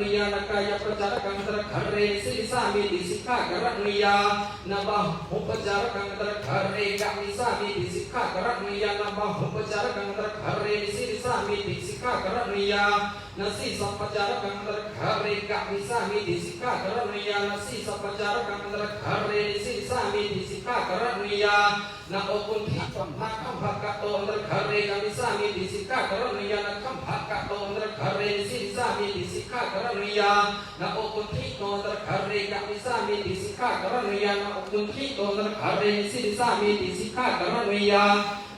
นิยานกายประจารกังตระคาเรสิสามิติสิกขากรณียานบาหุปจารกังตระคาเรกามิสามิติสิกขากรณียานบาหุปจารกังตระคาเรสิสามิติสิกขากรณียา nasi sampacara kang terkhare kang misami disika karaniya nasi sampacara kang terkhare nisi sami disika karaniya na okun kham na kham haka to terkhare kang misami disika karaniya na kham haka to terkhare nisi sami disika karaniya na okun thi to terkhare kang misami disika karaniya na okun thi to terkhare nisi sami disika karaniya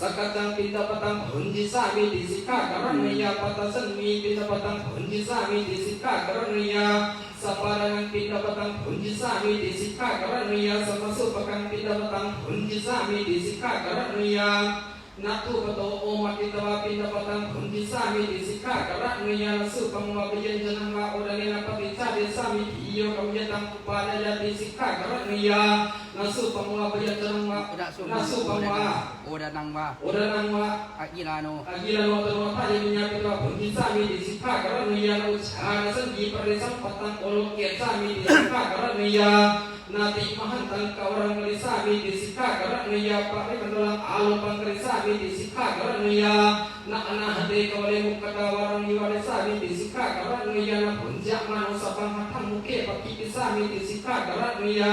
สกัตังปิตาปตังหุนจิสามิติสิกากรณียาปตสันมีปิตาปตังหุนจิสามิติสิกากรณียาสัปารังปิตาปตังหุนจิสามิติสิกากรณียาสัมสุปังปิตาปตังหุนจิสามิติสิกากรณียานัตุปโตโอมาติตวะปิตาปตังหุนจิสามิติสิกากรณียาสุปังวะปิยันจนังวะอุระเนนะปฏิจาเดสามิทิโยกัมยตังปาเดยติสิกากรณียา nasu pangwa payatang wa nasu pangwa odanang wa odanang wa agilano agilano tarwata yaminya pitra bhunti sami disipha karaniya uchana sangi parisam patang olokya sami disipha karaniya nati mahantan kawarang karisa mi disipha karaniya pari mandalang alopang karisa mi disipha karaniya na anahate kawale mukata warang yuwarisa mi disipha karaniya na punja manosabang hatang muke pakipisa mi disipha karaniya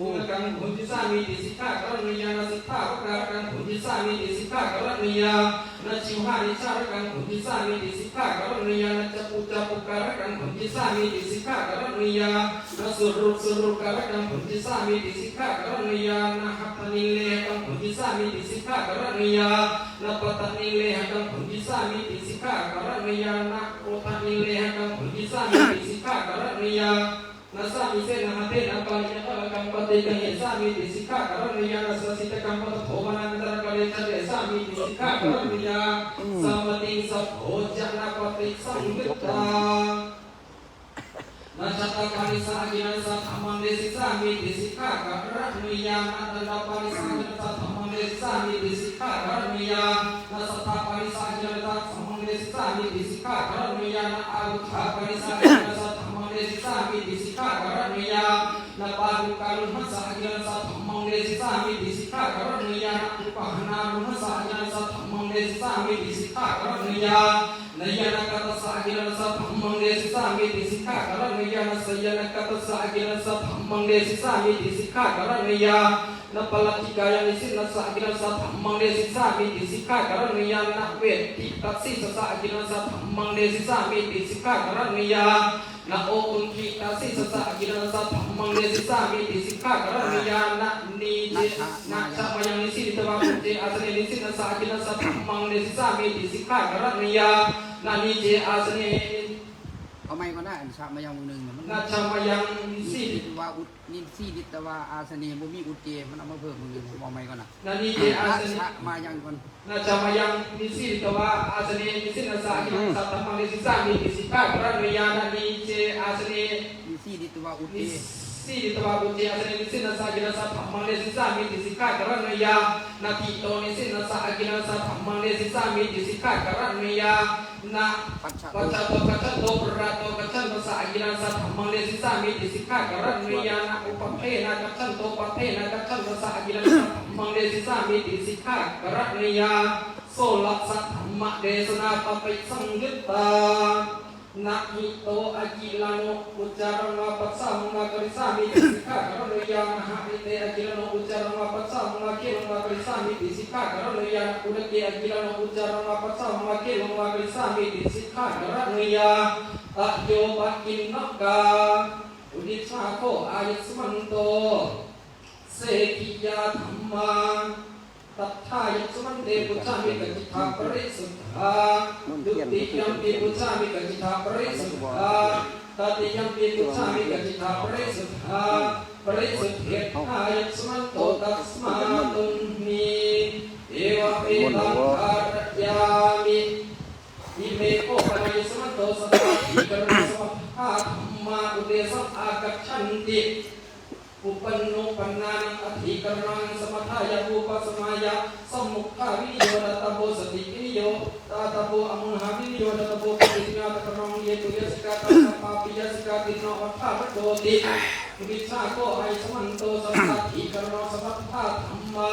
ผู้กระทำผลที่สามีติสิกขากรณียานาสิกขาผู้กระทำผลที่สามีติสิกขากรณียานาชิวหานิชาระกัรผลที่สามีติสิกขากรณียานาจปุจจปุการะกัรผลที่สามีติสิกขากรณียานาสุรุสุรุการะกัรผลที่สามีติสิกขากรณียานาหัตถนิเลหัรผลที่สามีติสิกขากรณียานาปัตนิเลหัรผลที่สามีติสิกขากรณียานาโอทนิเลหัรผลที่สามีติสิกขากรณียา sami di sikha karanaya Na punjak manu sapang hatang muke pakiti sami di sikha karanaya Nasaka wale na mukhe na biyahe sami di sikha karanaya na pilukhe pakang punji sami di sikha karanaya na kawala mace da kang punji sami di sikha karanaya na awkan makara kang punji sami di sikha karanaya na hatani turakang na hatatmit Kang punji sami di sikha karanaya na sikha pakara kang punji sami di sikha karanaya na ciuhani cara kang punji sami di sikha karanaya na capu-capu kara kang punji sami di sikha karanaya na suruh-suruh kara kang punji sami di sikha karanaya na hatanile kang punji sami di sikha karanaya na patanile kang punji sami di sikha karanaya na kotanile kang punji sami di sikha karanaya na sami se na hate na paliya kala kang pate kang ye sami di sikha karanaya na sasita kang patathomana nandara kale chale sami di sikha karanaya samating sa bhoja na pate sanggita Nasata kali sa aginan sa tamang desi sami di sikha karanaya na tanda kali sa aginan sa tamang desi sami di sikha karanaya Nasata kali sa aginan sa tamang desi sami di sikha karanaya na agutha kali sa aginan sa tamang desi sami di sikha karanaya na padu kalun sa aginan sa tamang desi sami di sikha karanaya na upahana sa aginan sa tamang desi sami di sikha karanaya Nayana kata sa agilan sa tamang desi sami di sikha karanaya na sayana kata sa agilan sa tamang desi sami di sikha karanaya na palatikaya ni sin na sa agilan sa tamang desi sami di sikha karanaya na weti taksi sa agilan sa tamang desi sami di sikha karanaya na okun kita si sa agilan sa tamang desi sami di sikha karanaya na ni na sa mayang ni sin tawa kunti asani ni sin na sa agilan sa tamang desi sami di sikha karanaya na ni je asani เ อาไม่ก็ ได้อันชามายังมือหนึ่งมัน na sa mayang นิ si สิตวาอุดนิสิดิตวาอาสนีบ่มีอุดเจมันเอามาเพิ่มมือหนึ่งเอาไม่ก็นะ na ni je อา asani ชามายังก่อน na sa mayang ni si tawa asani ni sin na sa agilan sa tamang desi sami di sikha karanaya na ni je asani นิสิดิตวาอุดเจ si di tawa kunti asani ni sin na sa agilan sa tamang desi sami di sikha karanaya na tito ni sin na sa agilan sa tamang desi sami di sikha karanaya na ปัจฉะ Pacato pacato perato kacanto sa agilan sa tamang desi sami di sikha karanaya na upapena kacanto papena kacanto sa agilan sa tamang desi sami di sikha karanaya solak sa tamma desana papai sanggita na hito agilano ucaran wapat sa mga karisami di sikha karanaya na hapite agilano ucaran wapat sa mga kirang ลิ สามิติสิกขากรณยาอุดเกอกิลานุจจารณปัสสาวะเกลงวาเกลิสามิติสิกขากรณยาอโยปักินนกาอุดิชาโคอายุสมันโตเสกิยาธรรมาตัทธายุสมันเตปุจามิกจิตาปริสุทธาดุติยัมปิปุจามิกจิตาปริสุทธาตติยัมปิปุจามิกจิตาปริสุทธาปริสุทธิทายุสมันโตตัสมาตุนี วะเปตังคารยามิอิเมโคปะยุสมันโตสัตถิกรณสมัทธาธรรมาอุเดสัอากัจฉันติอุปนโนปนานังอธิกรังสมถายาภูปสมายาสมุขาวิโยดัตตโบสติวิโยตาตโบอมุหาวิโยดัตตโบปฏิญาตกรังเยตุยสกาตาปาปิยสกาติโนวัฏฐาโตติวิชาโกไอสมันโตสัมปทิกรณสมัทธาธรรมา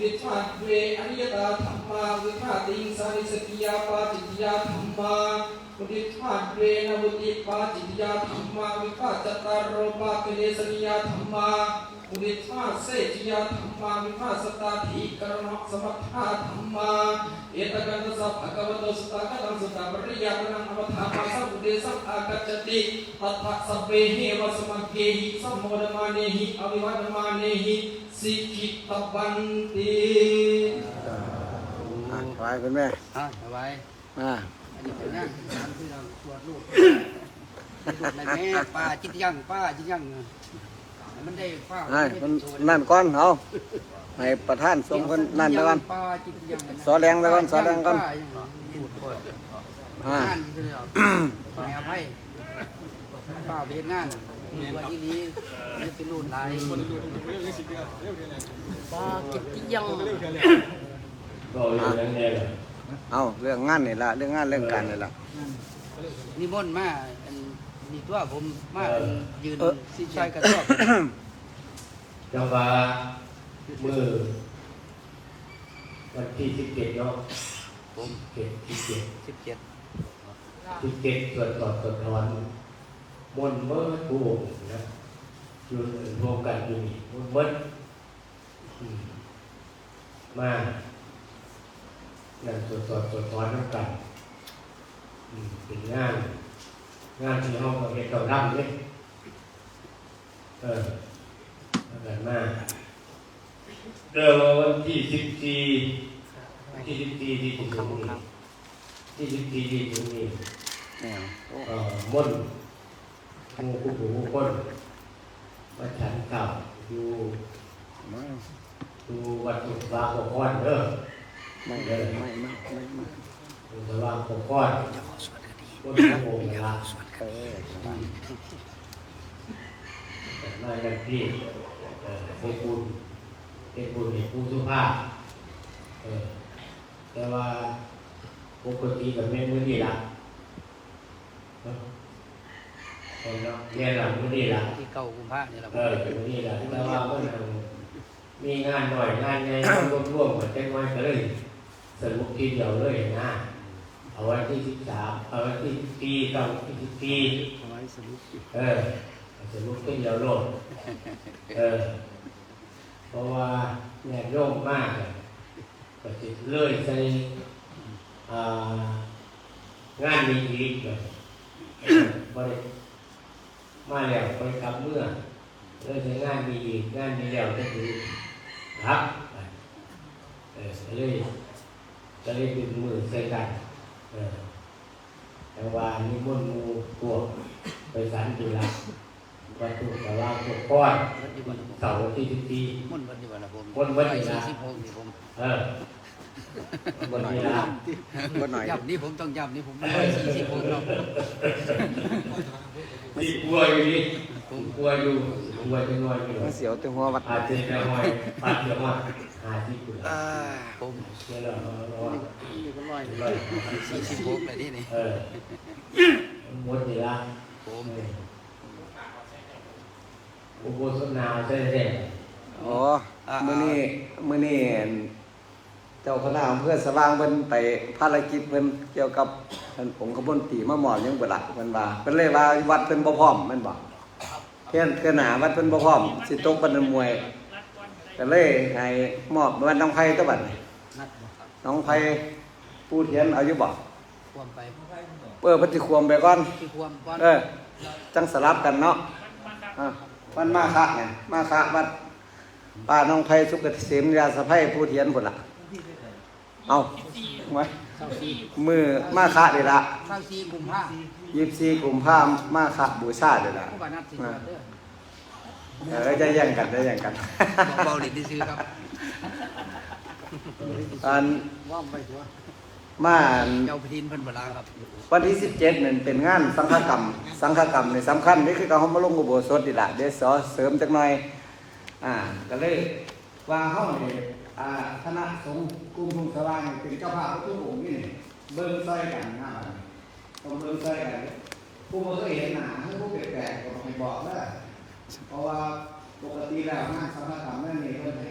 จิตาปริสุทาตติยัมปิปุชามิกจิตรภเวะเมตังธารยามิอุดิชังโคอายุสมันโตาธรรมาอุดิตรัสสะสังขาริเสสะธรรมาอุดิชาเวอนิยตาธรรมาอุดิชาติงสาริสกิยาปาจิตยาธรรมาอุดิภาเวนะวุติปาจิตยาธรรมาวิภาจตารโรปาเกเนสนิยาธรรมาอุดิภาเสจิยาธรรมาวิภาสตาธิกรณสมัทธาธรรมา เอตกันตสัพพะกวโตสุตากตังสุตาปริยาปนังอมถามาสัพพุเดสัพอากัจจติตัทธะสัพเพหิวสมังเกหิสัมโมดมาเนหิอวิวัตมาเนหิสิกิตบันติอะถวายคุณแม่อะสบายมา อันนี้เป็นยังอันที่เราตรวจลูกตรวจในแม่ป้าจิตยังป้าจิตยังให้มันได้ป้าให้มัมันได้เป็นั่นก่อนเอา ให้ประธานทรงคนนั่นไปก่อนป้าจิตยังสอแรงไปก่อนสอแรงก่อนป้ายังดูดก่อนอ่างานที่เราให้อภัยป้าไปเฮ็ดงานวันที่นี้จะเป็นรุ่นหลายป้าจิตยังก็อยู่นั่นเองเอาเรื่องงานนี่ละเรื่องงานเรื่องการนี่ละนิมนต์มาอันนี่ตัวผมมาอันยืนเออสิช่วยกันตัวจังหวะ มือวันที่สิบเจ็ดเนาะผมเจ็ดสิบเจ็ดสิบเจ็ดสิบเจ็ดส่วนต่อส่วนถอนมนต์เมื่อผู้องค์นะอยู่รวมกันอยู่นี่มนต์เมื่ออืมมานั่นส่วนต่อส่วนถอนน้ำกันอืมเป็นงาน งานที่ห้องเห็นเราดั้งเนี่ยเออมากันมา เริ่มวันที่สิบสี่ที่สิบสี่ที่ถึงนี้ที่สิบสี่ที่ถึงนี้เนี่ยโอ้เอ่อมนต์หมูกุหูคนมาฉันเก่าอยู่อยู่วัดสุวาปกคอนเด้อไม่ไม่ไม่ไม่ไม่ไม่อยู่สว่างปกคอนคนพระองค์นะเออสบายแต่มาอย่างที่เออเป็นบุญ เป็นบุญในผู้สุภาพเออแต่ว่าปกติกับแม่มือนี่ละเนาะคนเนาะแม่หลังมือนี่ละที่เก่ากุมภาเนี่ยแหละเออเป็นมือนี่ละแต่ว่ามันมีงานหน่อยงานใหญ่รวมรวมๆกันจังไว้ก็เลยสรุปทีเดียวเลยนะเอาไว้ที่สิบสามเอาไว้ที่สิบปีต้องที่สิบปีเอาไว้สรุปเออสรุปทีเดียวโลดเออ เพราะว่าแนบโยมมากก็จะเลื่อยใส่งานมีอีกแบบบริมาแล้วไปกลับเมื่อเลื่อยใส่งานมีอีกงานมีแล้วก็คือครับเออก็เลยก็เลยเป็นมือใส่กันแต่ว่านี่มนต์หมูพวกไปสันตุละ วัตถุแต่ว่าพวกก้อนวัดอยู่วันละผมเสาร์ที่สิบปีมุ่นวัดอยู่วันละผมมุ่นวัดอยู่นะสี่สิบหกนี่ผมเออบ่หน่อยนี่ละบ่หน่อยย่ำนี่ผมต้องย่ำนี่ผมร้อยสี่สิบผมเนาะที่กลัวอยู่นี่ผมกลัวอยู่กลัวจะงอยอยู่มันเสียวแต่หัววัดอาจจะจะงอยปัดเดี๋ยวมาหาที่กุหลาอ่าบผมเนี่ยเราเราว่านี่ก็ร้อยร้อยสี่สิบหกเลยนี่นี่เออหมดนี่ละผม อุโบสถนาใช่ไหมอ๋อมื้อนี้มื้อนี้เจ้าคณะอำเภอสว่างเพิ่นไปภารกิจเพิ่นเกี่ยวกับท่านองค์ขบวนตีมาหมอบยังบ่ละเพิ่นว่าเพิ่นเลยว่าวัดเพิ่นบ่พร้อมแม่นบ่เพิ่นเพิ่นหาวัดเพิ่นบ่พร้อมสิตกบันมวยก็เลยให้มอบวันน้องไผตะบัดนี้นัดบ่ครับน้องไผผู้เทียนเอาอยู่บ่ความไปเออเพิ่นสิควมไปก่อน ที่ความก้อนเออ จังสลับกันเนาะอะ วันมาคะไงมาคะวัดป้าน้องไผสุกเกษมยาสะไพผู้เทียนพุ่นล่ะเอาไว้เศร้าซีมือมาคะเด้ละเศร้าซีกุมภา24กุมภาพันธ์มาคะบูชาเด้ละผู้บานัดสิบเด้อเออจะแย่งกันจะแย่งกันบอกเบาหลินที่ซื้อครับอันว่ามไปตัว มาอัน เจ้าพทินเพิ่นบ่ลาครับวันที่ 17นั่นเป็นงานสังฆกรรม สังฆกรรมนี่สำคัญนี่คือการเฮามาลงอุโบสถนี่ล่ะเดี๋ยวสอเสริมจักหน่อย อ่าก็เลยว่าเฮานี่อ่าคณะสงฆ์กลุ่มทุ่งสว่างนี่เป็นเจ้าภาพทุกองค์นี่เบิ่งซอยกันนะต้องเบิ่งซอยกันผู้บ่เคยเห็นหน้าผู้แปลกๆก็ต้องให้บอกเด้อเพราะว่าปกติแล้วงานสังฆกรรมนั่นนี่เพิ่นให้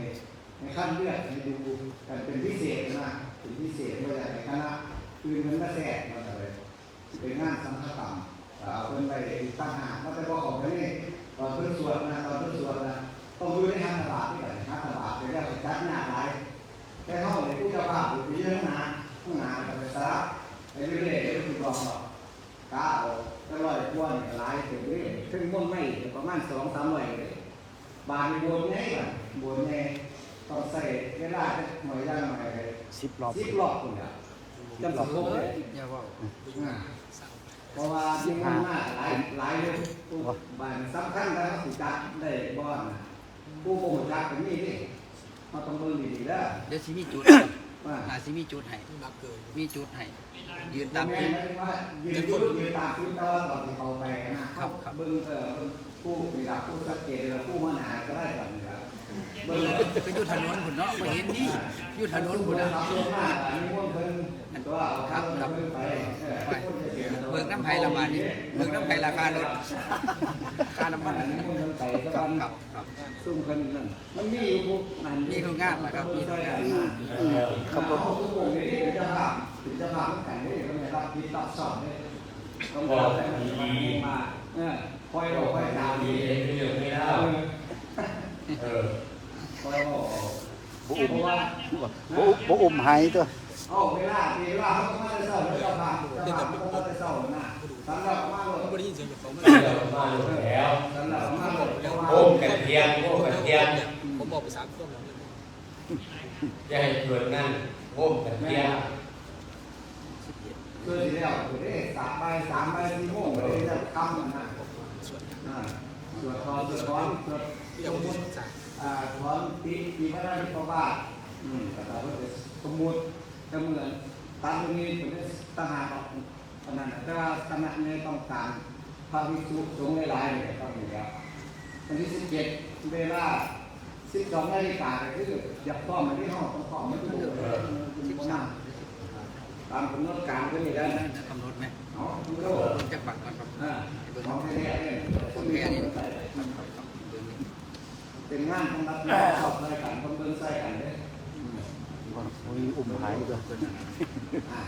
ในขั้นเลือกให้ดูกันเป็นพิเศษนะ เป็นพิเศษบ่ได้ให้คณะอื่นเพิ่นมาแทรกมาเลยเป็นงานสังฆกรรมเอาเพิ่นไปตั้งหากมาแต่บ่ออกไปนี่ตอนเพิ่นสวดนะตอนเพิ่นสวดนะต้องดูในทางตลาดนี่แหละทางตลาดไปแล้วจัดหน้าหลายแต่เฮาเนี่ยผู้เจ้าภาพอยู่ที่เรื่องนาข้างหน้าก็ไปสลับไปเรื่อยๆเรื่อยๆรองหรอกก้าเอาก็ร้อยกวนหลายถึงเรื่อยถึงม่วนไม่ประมาณ2 3ร้อยเลยบานบนใหญ่บัดบนใหญ่ ต้องใส่เวลาจักหน่อยย่างหน่อยเลยสิบรอบสิบรอบพุ่นน่ะจำสิบรอบเลยอย่าเว่าอ่าเพราะว่ายิ่งมันมากหลายหลายเลยบ้านสำคัญแล้วสิจัดได้บ่อนน่ะผู้บ่ฮู้จักก็มีดิเราต้องเบิ่งดีๆเด้อเดี๋ยวสิมีจุดว่าน่าสิมีจุดให้มีจุดให้ยืนตาตามมที่จุดว่ายืนยืนยืนตามที่ตอนตอนที่เขาไปนะครับครับเบิ่งเอ่อผู้มีหลักผู้สังเกตหรือผู้มาหาก็ได้ก่อนนะครับ เบิ่งก็อยู่ถนนพุ่นเนาะบ่เห็นนี่อยู่ถนนพุ่นนะน่ะครับลงมาอันนี้ม่วนเพิ่นตัวเอาครับไปเบิกน้ำไผ่ละบาทนี่เบิกน้ำไผ่ราคารถค่าน้ำมันนี่ครับครับครับซุ่มเพิ่นนั่นมันมีอยู่พวกนั่นมีทุกงานแหละครับมีทุกงานครับผมทุกวงนี่เป็นเจ้าภาพเป็นเจ้าภาพแข่งนี่ก็ไม่รับผิดรับสอบเนี่ยต้องบอกแต่มันมาเออคอยบอกคอยตามมีดีเองเรื่องไม่ได้ เออคอยบอกบ่อุ้มบ่บ่อุ้มหายตัวเอาเวลาเวลาเขามาเศร้าเจ้าภาเจ้าภาเขาก็ได้เศร้านะสำหรับมาเลยเดี๋ยมดแล้วสำหรับมาเลยโอ้กระเทียมโอ้กระเทียมผมบอกไปสามเครื่องแล้วจะให้เกิดนั่นโอ้กระเทียมคือสิแล้วคือได้สามใบสามใบสี่โมงเลยจะคำนะส่วนอ่วดทอนสวดทอน สวดที่เราพูดสามอ่าถอนปีปีพระราชประวัติอืมแต่ว่าเสมมุติจะเหมือนตามตรงนี้เป็นตั้งหาออกขนาดนั้นแต่ว่าคณะนี้ต้องการพระวิสุสงฆ์หลายๆเนี่ยต้องมีครับวันที่สิบเจ็ดเวลาสิบสองนาฬิกาคืออยากพร้อมมาที่ห้องต้องพร้อมไม่ถูกสิบสามตามกำหนดการก็มีได้นะกำหนดไหมเนาะคุณโลเบิ่งจักบัตรก่อนครับอ่าของแท้ๆเนี่ยคนแก่นี่ครับครับครับเบิ่งนี่ เป็นงานของรัฐนะชอบใส่กันต้องเบิ่งใส่กันเด้อบ่มีอุ้มหายตัวอ่า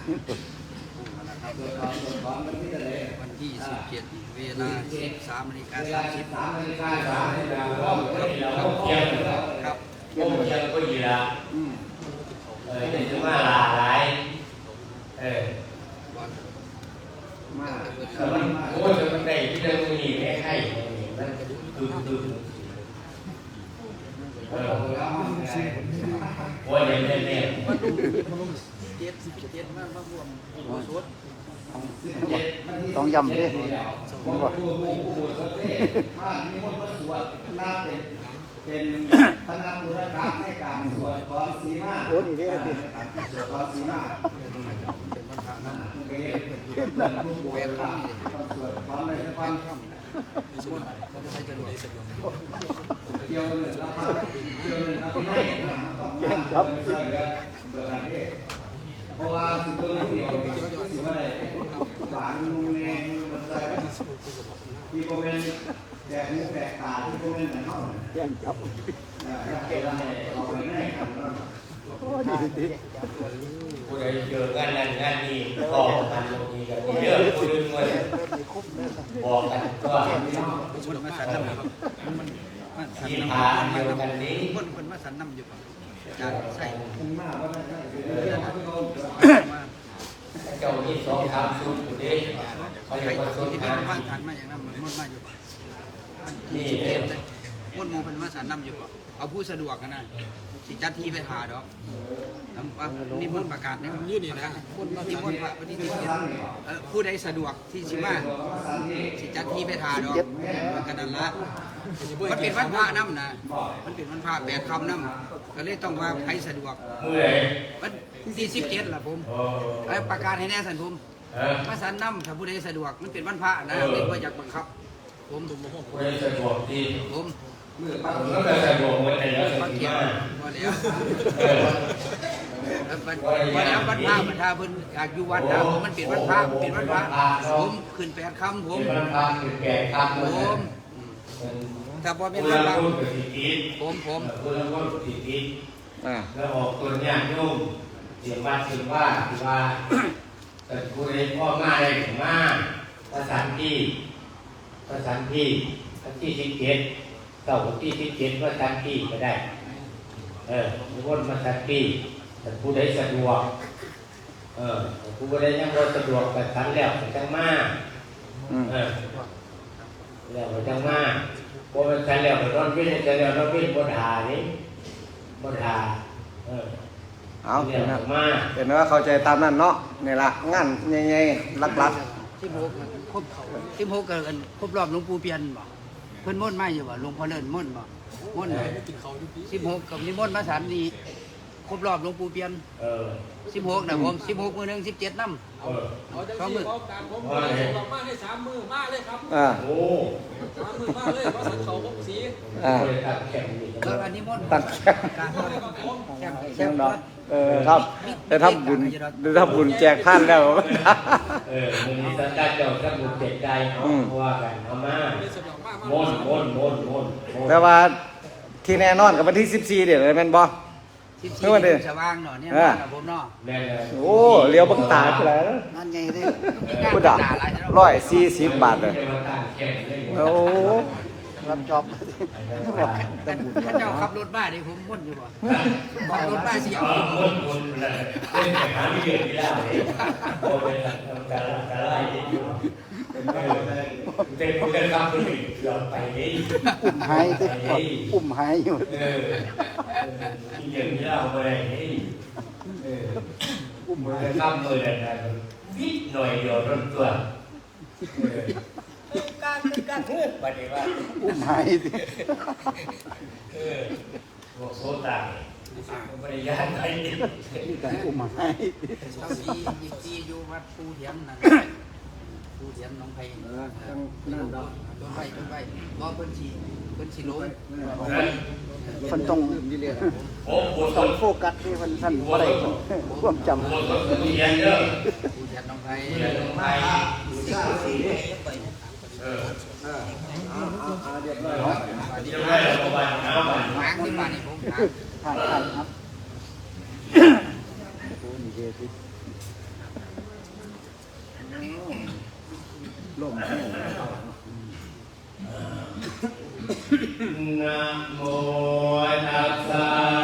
ผู้นะครับตรวจสอบตรวจสอบมันที่จะเลยวันที่17เวลา13นาฬิกาเวลา30สามนาฬิกาสาสามนาฬิเรากาก็พร้อมเราเทียมครับโอ้เทียมก็ยีละอืมเออจะมาหลาหลายเออวันมาแต่มันโอ้ยมันได้ที่เดิมมีแค่ไข่มันคือคือเออ แล้วมันสิ โอ้ยเนี่ยเนี่ยเนี่ยเจ็ดสิบเจ็ดมากมากรวมโอ้สุดต้องย้ำดิผมว่าผู้ผู้ผู้สดเด้มามีมนต์มาสวดลาเป็นเป็นคณะบุรกรรให้การสวดกรสีมาโอ้นี่เด้อติสวดกรสีมาเป็นวันพระนั่นเกศเป็นผู้บริหารต้องสวดกรในสักวันมันจะใช้จะรวยเกี่ยวเลยแล้วก็เกี่ยวเลยแล้วก็ไม่ต้องครับเบิกประเทศเพราะว่าสิ่งตัวนี้เดียวสิ่งอะไรหวานนุ่ม แน่มันใจที่โมเมนแจกหูแจกตาที่โมเมนต์ไหนเข้าแย่งจับเก็บอะไรเอาไปให้กันโอ้ดีดี ผู้ใดเจอกันนั่นงานนี้ต่อกันตรงนี้กันเยอะผู้ดึงไว้บอกกันก็คนมาสันน้ำครับมันมันสันที่น้ำพาเดียวกันนี้คนคนมาสันน้ำอยู่ป่ะจานใส่คุณมากได้มาเจ้าที่สองทำชุดอยู่ดิเขาใครเรียกว่าคชุนดที่เป็หานบ้านมาอย่างนั้นมันมันมาอยู่ป่ะนี่เต็มเลยคนมูเป็นมาสันน้ำอยู่ป่ะเอาผู้สะดวกกันนะ สิจัดที่ไปหาดอกน้ำว่านี่มันประกาศเนี่ยยืนนี่นะคนที่มนว่าวันที่ที่ผู้ใดสะดวกที่ชิมาสิจัดที่ไปหาดอกมันกันนั่นละมันเป็นวันพระน้ำนะมันเป็นวันพระแปดคำน้ำก็เลยต้องว่าใครสะดวกเมื่อยวันที่สิบเจ็ดล่ะผมโอ้ไอ้ประกาศให้แน่สันผมเออมาสันน้ำถ้าผู้ใดสะดวกมันเป็นวันพระนะเด็กว่าอยากบังคับ ผมผู้ใดสะดวกดีผม มก็จะสะดวกเหมือนกันแล้วสะฟังดเกียวมากว่าแล้วเออแล้ววันวันแล้ววันพระวันทาเพิ่นอยากอยู่วัดนะผมมันเป็นวันพระเป็นวันพระผมขึ้นแปดคำผมเป็นวันพระคือแก่ครับผมถ้าพอเป็นเพื่วัอนพระพูดกับสิทธิผมผมเพื่อนพูดกับสิทธิแล้วออกตัวเนี่ยโยมเสียงว่าเสียงว่าที่ว่าแต่ผู้ใดพ่อมาได้ถึงมาภาษาที่ภาษาที่ที่สิบเจ็ด เต่าวันที่สิบเจ็ดภาษาที่ก็ได้ เออมีคนภาษาที่แต่ผู้ใดสะดวก เออผู้ใดยังบ่สะดวกแต่ทันแล้วก็จังมาอืมเออแล้วก็จังมาพอมันทันแล้วก็นอนเว้นทันแล้วนอนเว้นบ่ด่านี่บ่ด่าเออเอาเนี่เป็ยนนะมาเป็นว่าเข้าใจตามนั้นเนาะนี่ละงานใหญ่ๆลักที่โมกครบที่โมกเกินครบรอบหลวงปู่เปียนบ่ เพิ่นม่นต์มาอยู่บ่หลวงพ่อเลิศม่นต์บ่ม่นต์สิบหกกับนิมนต์มาสามนี้ครบรอบหลวงปู่เปียนเออสิบหกนะผมสิบหกมือหนึ่งสิบเจ็ดน้เออเอาจังสิเขาการผมส่งมาให้สามมือมาเลยครับๆอ่าโอ้สามมือมาเลยว่าสันเขาพกสีอ่าบริษัทแข่งนี่ำแล้วอันนี้มนต์ตั้งการมาเลยครับผมแข่งแข่แข่งงดอกเออครับได้ทำบุญได้ทำบุญแจกท่านแล้วเออมันมีสัญญาเจ้าถ้าบุญเจ็ดใจเอาอืมเพราะว่ากันเอามา ไม่สะดวกมากมมานต์มนต์มนต์มนต์มนต์แต่ว่าที่แน่นอนกับวันที่ 14 เดี๋ยวเลยแม่นบ่ สิบเฮ้สี่ยวันเดียว สว่างหน่อยเนี่ยอ่านะผมเนาะแน่เลยโอ้เลี้ยวเบังตาไปแล้วนั่นไงเด้พูดอะร้อยสี่สิบบาทเลยไม่ได้มาตั้งแข่งเลยโอ้รับจอบแต่ถ้าเจ้าขับรถบ้าดิผมม่นต์อยู่บ่ขับรถบ้าสิเอาเอามนต์มนต์เลยเล่นแต่หาไม่เดือดที่แล้วเลยโอ้เป็นการการไล่อยู่เออ เด็กคนเดินข้ามคนอื่นยอมไปนี่อุ้มหายติอุ้มหายอยู่เออที่อย่างนี้เราไปนี่เอออุ้มมือหายข้ามมือเลยนะวิดหน่อยเดียวรถตัวเออการการบัดนี้ว่าอุ้มหายติเออบอกโซตาไม่ได้ยานใครนี่นี่การอุ้มหายติเอาสีอีกสีอยู่วัดปูเทียมนั่น ปูเทียมน้องไผ่เออจังนั่นดอกต้นไผ่ต้นไผ่บ่เพิ่นสิเพิ่นสิลงมันต้องโอ้โหต้องโฟกัสที่มันท่านบ่ได้ความจำโอ้โหเรียนเยอะปูเทียมน้องไผ่เรียนไทยเออเออเอาเอาเอาเรียบร้อยเดี๋ยวได้ประมาณห้าวันหางที่บ้านนี่ผมหางถ่ายถ่ายครับโอ้นี่เด้ติ ลมแห้งนะโมตัสสะ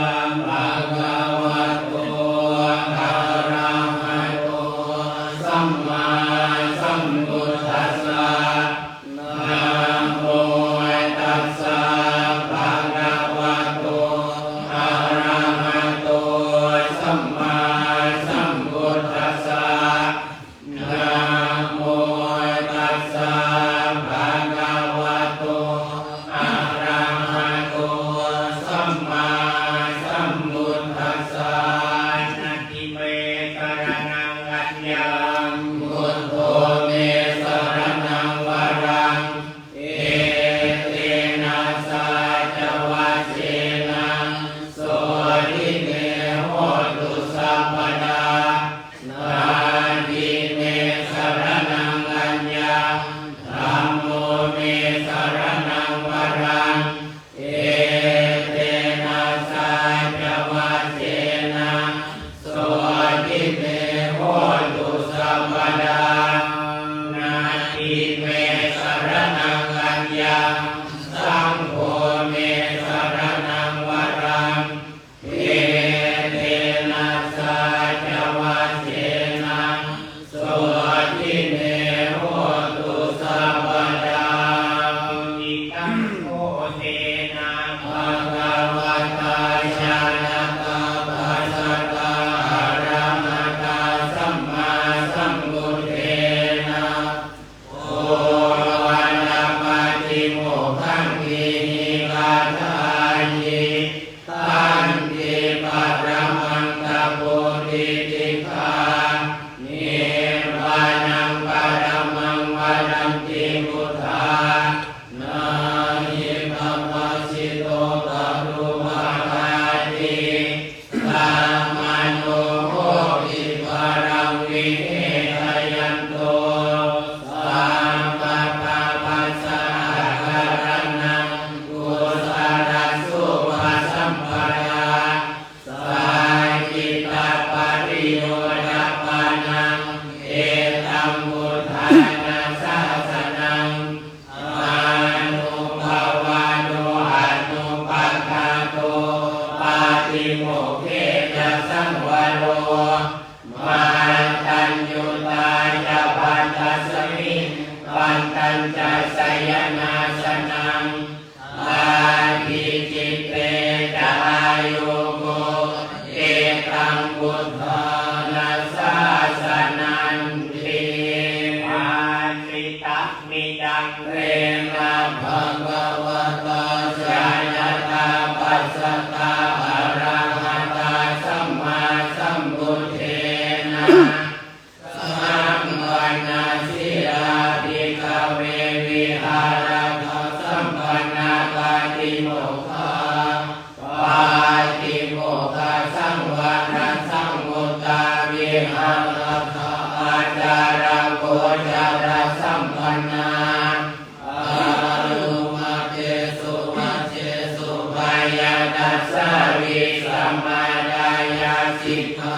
ายานัสาวิสัมมาดายาสิกขา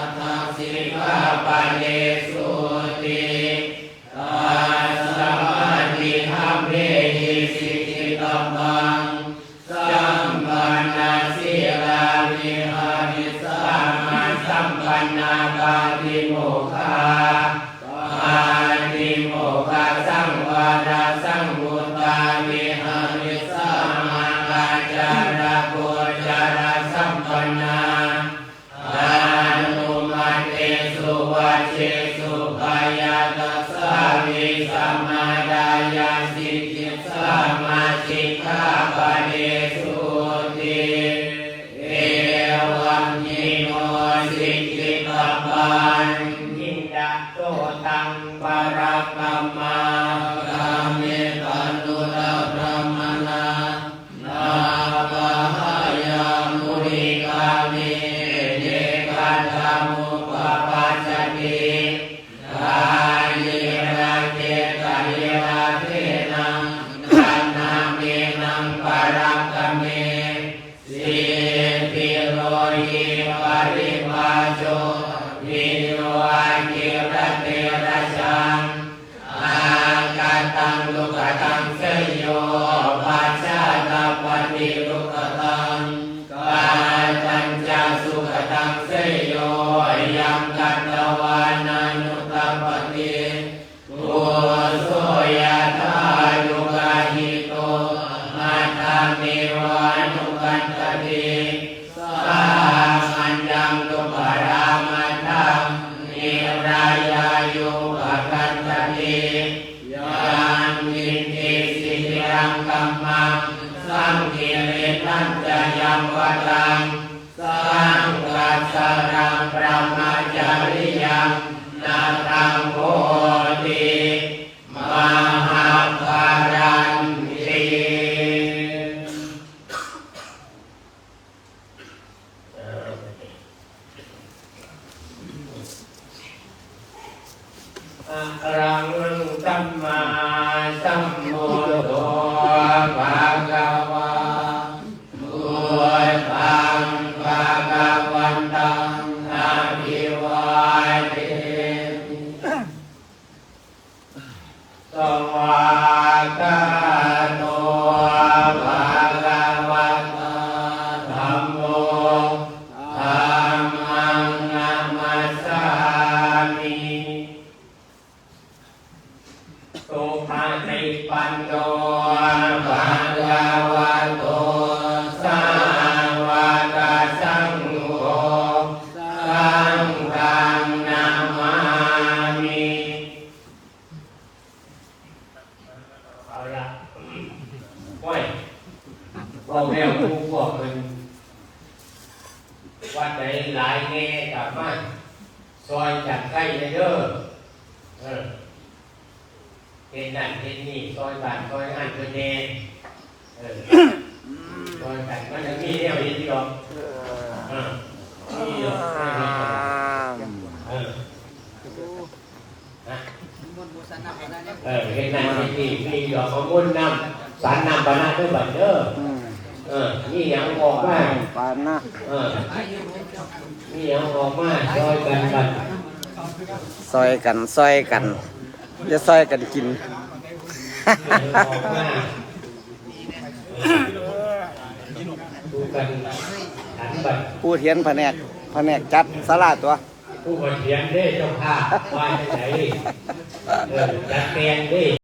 สิกขาปะเนสุ ปัญญิตะโตตังปรกรรมา ซอยจากใกล้ในเด้อเออเห็นนั่นเห็นนี่ซอยบานซอยอ่านเป็นอนแนเออซอยแบบมันจะมีแนวเห็นที่หรอกเออหรอกเออเออเห็นนั่นเห็นนี่มีหรอกของมุ่นนำสารนำปานาด้วยบบตเด้อเออนี่ยังบอกว่าปานะเออ นี่เอาออกมาซอยกันบัดซอยกันซอยกันจะซอยกันกินออกมาดูกัหันบัดผู้เทียนแผนกแผนกจัดสลาตัว ผู้คนเทียนได้เจ้าะว่าจะไหนเออจัดแกงได้